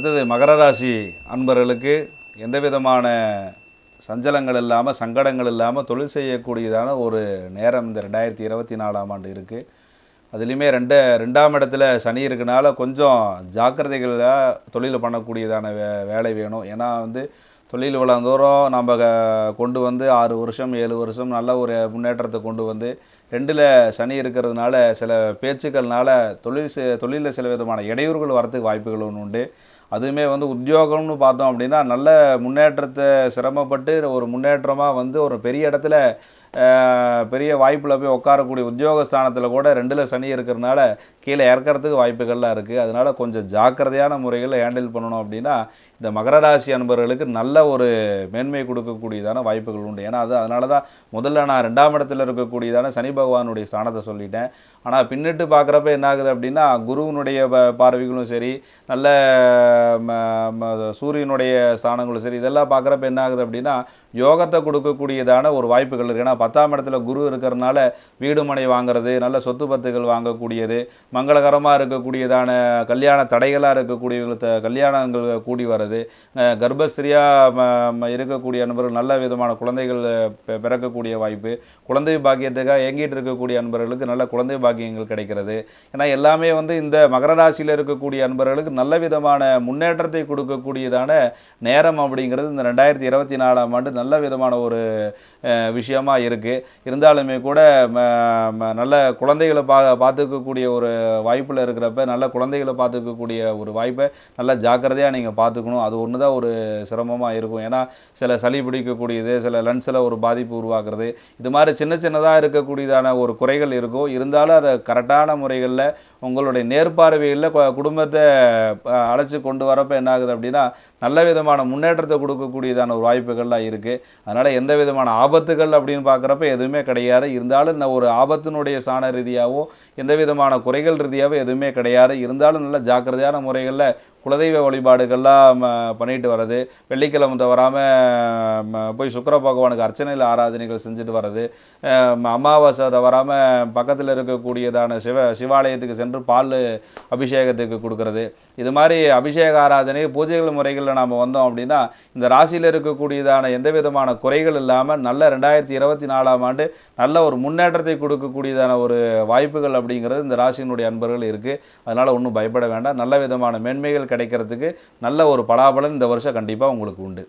அடுத்தது மகர ராசி அன்பர்களுக்கு எந்த விதமான சஞ்சலங்கள் இல்லாமல் சங்கடங்கள் இல்லாமல் தொழில் செய்யக்கூடியதான ஒரு நேரம் இந்த ரெண்டாயிரத்தி இருபத்தி நாலாம் ஆண்டு இருக்குது அதுலேயுமே ரெண்டு ரெண்டாம் இடத்துல சனி இருக்கனால கொஞ்சம் ஜாக்கிரதைகளாக தொழில் பண்ணக்கூடியதான வே வேலை வேணும். ஏன்னா வந்து தொழில் வளர்ந்தோறும் நம்ம கொண்டு வந்து ஆறு வருஷம் ஏழு வருஷம் நல்ல ஒரு முன்னேற்றத்தை கொண்டு வந்து ரெண்டில் சனி இருக்கிறதுனால சில பேச்சுக்கள்னால தொழில் செ- தொழிலில் சில விதமான இடையூறுகள் வரத்துக்கு வாய்ப்புகள் ஒன்று உண்டு. அதுவுமே வந்து உத்தியோகம்னு பார்த்தோம் அப்படின்னா நல்ல முன்னேற்றத்தை சிரமப்பட்டு ஒரு முன்னேற்றமாக வந்து ஒரு பெரிய இடத்துல பெரிய வாய்ப்பில் போய் உட்காரக்கூடிய உத்தியோக ஸ்தானத்தில் கூட ரெண்டில் சனி இருக்கிறதுனால கீழே இறக்கறதுக்கு வாய்ப்புகள்லாம் இருக்குது அதனால் கொஞ்சம் ஜாக்கிரதையான முறைகளில் ஹேண்டில் பண்ணணும் அப்படின்னா இந்த மகர ராசி அன்பர்களுக்கு நல்ல ஒரு மேன்மை கொடுக்கக்கூடியதான வாய்ப்புகள் உண்டு. ஏன்னா அது அதனால தான் முதல்ல நான் ரெண்டாம் இடத்துல இருக்கக்கூடியதான சனி பகவானுடைய ஸ்தானத்தை சொல்லிட்டேன். ஆனால் பின்னிட்டு பார்க்குறப்ப என்ன ஆகுது அப்படின்னா குருவினுடைய பார்வைகளும் சரி நல்ல ம, ம, சூரியனுடைய ஸ்தானங்களும் சரி இதெல்லாம் பார்க்குறப்ப என்ன ஆகுது அப்படின்னா யோகத்தை கொடுக்கக்கூடியதான ஒரு வாய்ப்புகள் இருக்குது ஏன்னா பத்தாம் இடத்துல குரு இருக்கிறனால வீடு மனை வாங்குறது நல்ல சொத்து பத்துகள் வாங்கக்கூடியது மங்களகரமாக இருக்கக்கூடியதான கல்யாண தடைகளாக இருக்கக்கூடிய கல்யாணங்கள் கூடி வர்றது கர்ப்பஸ்திரியாக இருக்கக்கூடிய நண்பர்கள் நல்ல விதமான குழந்தைகள் பிறக்கக்கூடிய வாய்ப்பு குழந்தை பாக்கியத்துக்காக ஏங்கிட்டு இருக்கக்கூடிய அன்பர்களுக்கு நல்ல குழந்தை பாக்கியங்கள் கிடைக்கிறது. ஏன்னா எல்லாமே வந்து இந்த மகர ராசியில் இருக்கக்கூடிய அன்பர்களுக்கு நல்ல விதமான முன்னேற்றத்தை கொடுக்கக்கூடியதான நேரம் அப்படிங்கிறது இந்த ரெண்டாயிரத்தி இருபத்தி நாலாம் ஆண்டு நல்ல விதமான ஒரு விஷயமா இருக்குது இருந்தாலுமே கூட ம- ம- நல்ல குழந்தைகளை பா பார்த்துக்கக்கூடிய ஒரு வாய்ப்பில் இருக்கிறப்ப நல்ல குழந்தைகளை பார்த்துக்கக்கூடிய ஒரு வாய்ப்பை நல்ல ஜாக்கிரதையாக நீங்கள் பார்த்துக்கணும். அது ஒன்று தான் ஒரு சிரமமாக இருக்கும். ஏன்னா சில சளி பிடிக்கக்கூடியது சில லன்ஸில் ஒரு பாதிப்பு உருவாக்குறது இது மாதிரி சின்ன சின்னதாக இருக்கக்கூடியதான ஒரு குறைகள் இருக்கும் இருந்தாலும் அதை கரெக்டான முறைகளில் உங்களுடைய நேர்பார்வையில் குடும்பத்தை அழைச்சி கொண்டு வரப்போ என்ன ஆகுது அப்படின்னா நல்ல விதமான முன்னேற்றத்தை கொடுக்கக்கூடியதான ஒரு வாய்ப்புகள்லாம் இருக்குது அதனால் எந்த விதமான ஆபத்துகள் அப்படின்னு பார்க்குறப்ப எதுவுமே கிடையாது. இருந்தாலும் இந்த ஒரு ஆபத்தினுடைய சாண ரீதியாகவோ எந்த விதமான குறைகள் ரீதியாகவோ எதுவுமே கிடையாது. இருந்தாலும் நல்ல ஜாக்கிரதையான முறைகளில் குலதெய்வ வழிபாடுகள்லாம் பண்ணிட்டு வர்றது. வெள்ளிக்கிழமை தவறாமல் போய் சுக்கர பகவானுக்கு அர்ச்சனையில் ஆராதனைகள் செஞ்சுட்டு வர்றது. அமாவாசை தவறாமல் பக்கத்தில் இருக்கக்கூடியதான சிவ சிவாலயத்துக்கு சென்று பால் அபிஷேகத்துக்கு கொடுக்கறது. இது மாதிரி அபிஷேக ஆராதனை பூஜைகள் முறைகளில் நாம் வந்தோம் அப்படின்னா இந்த ராசியில் இருக்கக்கூடியதான எந்த விதமான குறைகள் இல்லாமல் நல்ல ரெண்டாயிரத்தி இருபத்தி நாலாம் ஆண்டு நல்ல ஒரு முன்னேற்றத்தை கொடுக்கக்கூடியதான ஒரு வாய்ப்புகள் அப்படிங்கிறது இந்த ராசியினுடைய அன்பர்கள் இருக்குது அதனால் ஒன்றும் பயப்பட வேண்டாம். நல்ல விதமான மேன்மைகள் கிடைக்கிறதுக்கு நல்ல ஒரு பலாபலன் இந்த வருஷம் கண்டிப்பாக உங்களுக்கு உண்டு.